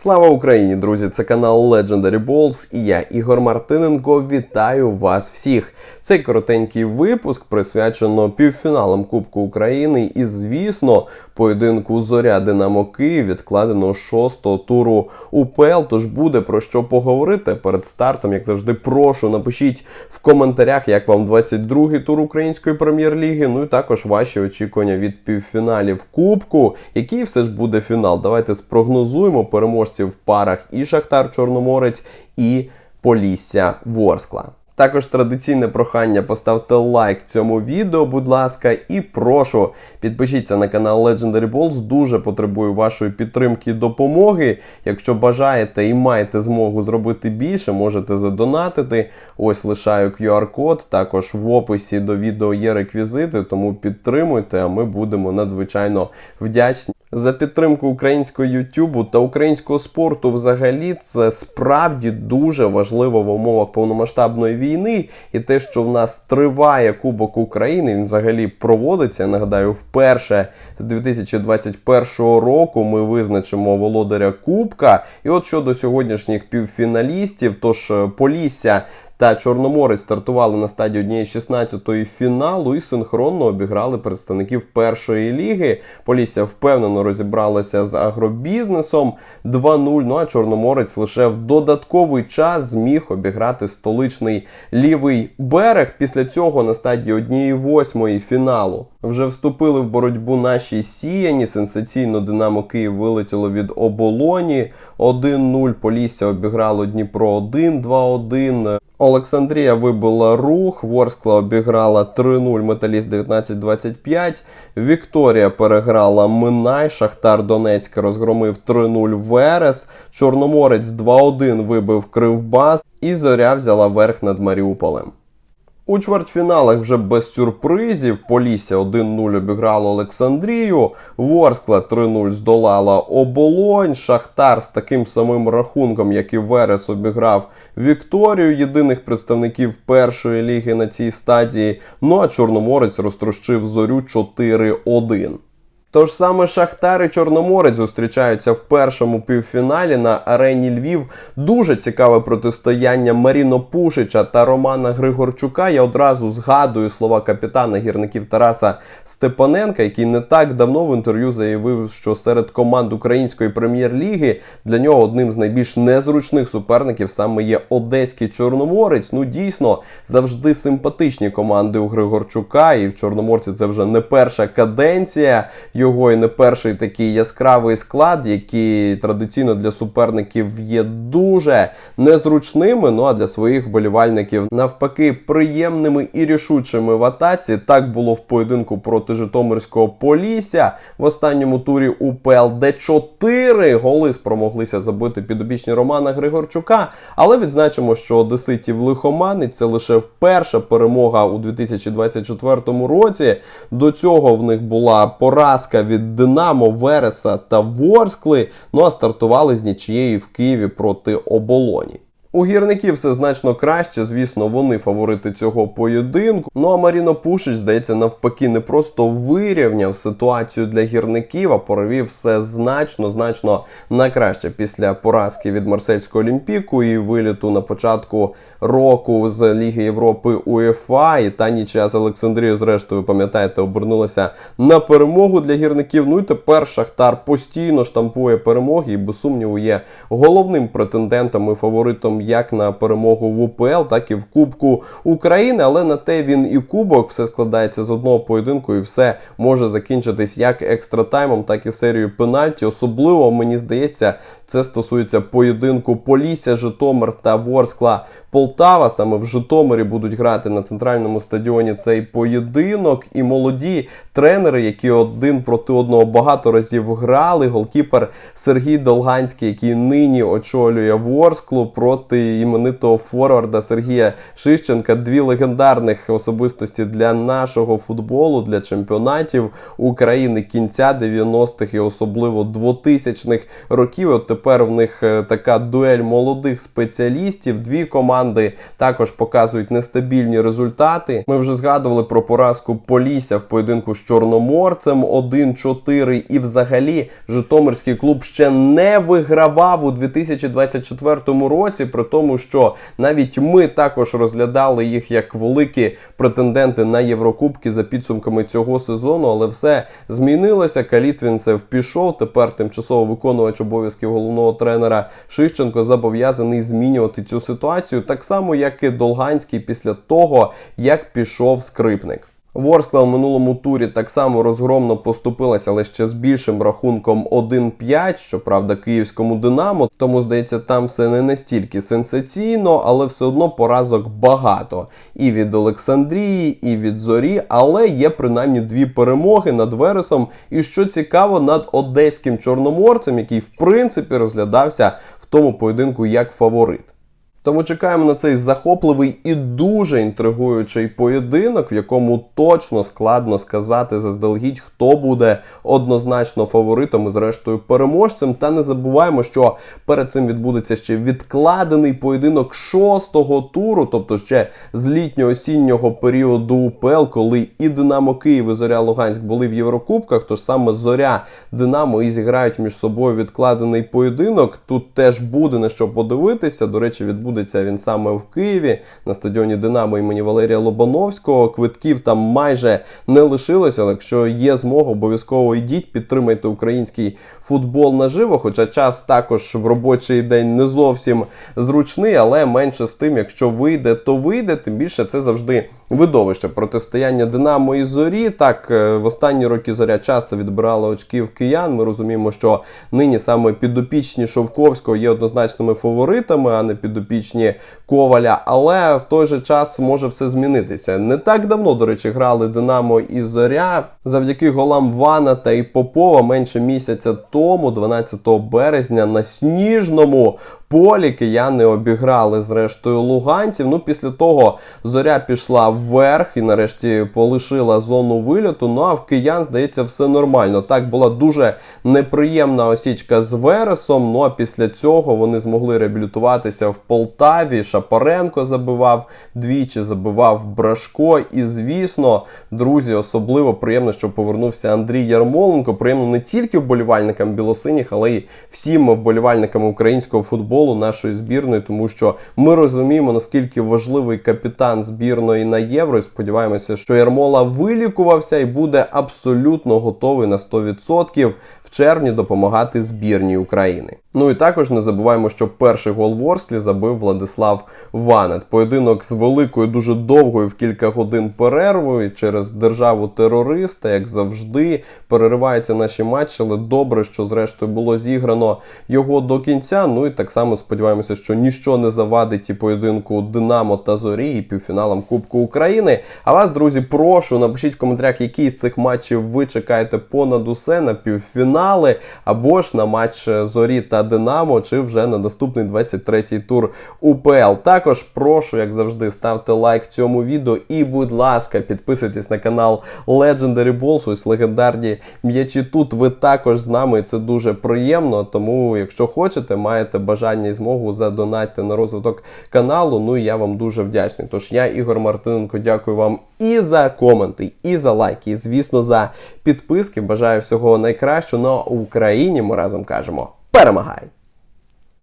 Слава Україні, друзі! Це канал Legendary Balls і я, Ігор Мартиненко, вітаю вас всіх. Цей коротенький випуск присвячено півфіналам Кубку України і, звісно, поєдинку Зоря Динамо Київ відкладено шостого туру УПЛ. Тож буде про що поговорити перед стартом. Як завжди, прошу напишіть в коментарях, як вам 22-й тур української прем'єр-ліги. Ну і також ваші очікування від півфіналів Кубку. Який все ж буде фінал? Давайте спрогнозуємо переможців в парах і Шахтар Чорноморець, і Полісся Ворскла. Також традиційне прохання поставте лайк цьому відео, будь ласка, і прошу підпишіться на канал Legendary Balls. Дуже потребую вашої підтримки і допомоги. Якщо бажаєте і маєте змогу зробити більше, можете задонатити. Ось лишаю QR-код. Також в описі до відео є реквізити, тому підтримуйте, а ми будемо надзвичайно вдячні. За підтримку українського Ютубу та українського спорту взагалі це справді дуже важливо в умовах повномасштабної війни. І те, що в нас триває Кубок України, він взагалі проводиться. Я нагадаю, вперше з 2021 року ми визначимо володаря Кубка. І от щодо сьогоднішніх півфіналістів, тож е, Полісся та Чорноморець стартували на стадії однієї 16-ї фіналу і синхронно обіграли представників першої ліги. Полісся впевнено розібралася з агробізнесом 2-0. Ну а Чорноморець лише в додатковий час зміг обіграти столичний лівий берег. Після цього на стадії однієї восьмої фіналу вже вступили в боротьбу наші сіяні. Сенсаційно Динамо Київ вилетіло від оболоні. 1-0 Полісся обіграло Дніпро 1, 2-1. Олександрія вибила рух, Ворскла обіграла 3-0, Металіст 19-25. Вікторія переграла Минай, Шахтар Донецьк розгромив 3-0 Верес. Чорноморець 2-1 вибив Кривбас і Зоря взяла верх над Маріуполем. У чвертьфіналах вже без сюрпризів. Полісся 1-0 обіграло Олександрію. Ворскла 3-0 здолала оболонь. Шахтар з таким самим рахунком, як і Верес, обіграв Вікторію. Єдиних представників першої ліги на цій стадії. Ну а Чорноморець розтрощив зорю 4-1. Тож саме Шахтар і Чорноморець зустрічаються в першому півфіналі на арені Львів. Дуже цікаве протистояння Маріно Пушича та Романа Григорчука. Я одразу згадую слова капітана гірників Тараса Степаненка, який не так давно в інтерв'ю заявив, що серед команд української прем'єр-ліги для нього одним з найбільш незручних суперників саме є Одеський Чорноморець. Ну дійсно завжди симпатичні команди у Григорчука, і в Чорноморці це вже не перша каденція його і не перший такий яскравий склад, який традиційно для суперників є дуже незручними. Ну а для своїх болівальників навпаки приємними і рішучими в атаці. Так було в поєдинку проти Житомирського Полісся в останньому турі УПЛ, де 4 голи спромоглися забити підопічні Романа Григорчука. Але відзначимо, що Одеситів лихоманить це лише перша перемога у 2024 році. До цього в них була поразка від Динамо, Вереса та Ворскли. Ну а стартували з нічією в Києві проти оболоні. У гірників все значно краще, звісно, вони фаворити цього поєдинку. Ну а Маріно Пушич, здається, навпаки, не просто вирівняв ситуацію для гірників, а провів все значно, значно на краще після поразки від Марсельського Олімпіку і виліту на початку року з Ліги Європи УЄФА. І та нічия з Олександрією, зрештою, пам'ятаєте, обернулася на перемогу для гірників. Ну і тепер Шахтар постійно штампує перемоги і без сумніву є головним претендентом і фаворитом як на перемогу в УПЛ, так і в Кубку України. Але на те він і Кубок все складається з одного поєдинку, і все може закінчитись як екстратаймом, так і серією пенальті. Особливо мені здається, це стосується поєдинку Полісся, Житомир та Ворскла Полтава. Саме в Житомирі будуть грати на центральному стадіоні цей поєдинок. І молоді тренери, які один проти одного багато разів грали. Голкіпер Сергій Долганський, який нині очолює Ворсклу проти проти іменитого форварда Сергія Шищенка. Дві легендарних особистості для нашого футболу, для чемпіонатів України кінця 90-х і особливо 2000-х років. От тепер в них е, така дуель молодих спеціалістів. Дві команди також показують нестабільні результати. Ми вже згадували про поразку Полісся в поєдинку з Чорноморцем 1-4. І взагалі Житомирський клуб ще не вигравав у 2024 році, при тому, що навіть ми також розглядали їх як великі претенденти на Єврокубки за підсумками цього сезону, але все змінилося. Калітвінцев пішов. Тепер тимчасово виконувач обов'язків головного тренера Шищенко зобов'язаний змінювати цю ситуацію, так само як і Долганський після того, як пішов скрипник. Ворскла в минулому турі так само розгромно поступилася, але ще з більшим рахунком 1-5, щоправда, київському Динамо. Тому здається, там все не настільки сенсаційно, але все одно поразок багато. І від Олександрії, і від Зорі, але є принаймні дві перемоги над Вересом. І що цікаво, над одеським чорноморцем, який в принципі розглядався в тому поєдинку як фаворит. Тому чекаємо на цей захопливий і дуже інтригуючий поєдинок, в якому точно складно сказати заздалегідь, хто буде однозначно фаворитом і зрештою переможцем. Та не забуваємо, що перед цим відбудеться ще відкладений поєдинок шостого туру, тобто ще з літньо-осіннього періоду УПЛ, коли і Динамо Київ і Зоря Луганськ були в Єврокубках. Тож саме Зоря Динамо і зіграють між собою відкладений поєдинок. Тут теж буде на що подивитися. До речі, відбудеться відбудеться він саме в Києві на стадіоні Динамо імені Валерія Лобановського. Квитків там майже не лишилося. Але якщо є змога, обов'язково йдіть, підтримайте український футбол наживо. Хоча час також в робочий день не зовсім зручний, але менше з тим, якщо вийде, то вийде. Тим більше це завжди видовище протистояння Динамо і зорі. Так е, в останні роки зоря часто відбирала очки в киян. Ми розуміємо, що нині саме підопічні Шовковського є однозначними фаворитами, а не підопічні Коваля. Але в той же час може все змінитися. Не так давно, до речі, грали Динамо і Зоря завдяки голам Вана та і Попова менше місяця тому, 12 березня, на сніжному полі кияни обіграли зрештою луганців. Ну, після того зоря пішла вверх і нарешті полишила зону вильоту. Ну а в киян, здається, все нормально. Так була дуже неприємна осічка з Вересом. Ну а після цього вони змогли реабілітуватися в Полтаві. Шапаренко забивав двічі, забивав Брашко. І, звісно, друзі, особливо приємно, що повернувся Андрій Ярмоленко. Приємно не тільки вболівальникам білосиніх, але й всім вболівальникам українського футболу нашої збірної, тому що ми розуміємо, наскільки важливий капітан збірної на євро. І сподіваємося, що Ярмола вилікувався і буде абсолютно готовий на 100% в червні допомагати збірній України. Ну і також не забуваємо, що перший гол в Орсклі забив Владислав Ванет. Поєдинок з великою, дуже довгою в кілька годин перервою через державу терориста, як завжди, перериваються наші матчі, але добре, що зрештою було зіграно його до кінця. Ну і так само сподіваємося, що ніщо не завадить і поєдинку Динамо та Зорі і півфіналам Кубку України. А вас, друзі, прошу, напишіть в коментарях, які з цих матчів ви чекаєте понад усе на півфінали або ж на матч Зорі та Динамо, чи вже на наступний 23-й тур УПЛ. Також прошу, як завжди, ставте лайк цьому відео і, будь ласка, підписуйтесь на канал Legendary Balls. Ось легендарні м'ячі тут. Ви також з нами. і Це дуже приємно. Тому, якщо хочете, маєте бажання і змогу задонатьте на розвиток каналу. Ну і я вам дуже вдячний. Тож я, Ігор Мартиненко, дякую вам і за коменти, і за лайки, і звісно, за підписки. Бажаю всього найкращого. Ну а Україні ми разом кажемо. Перемагай!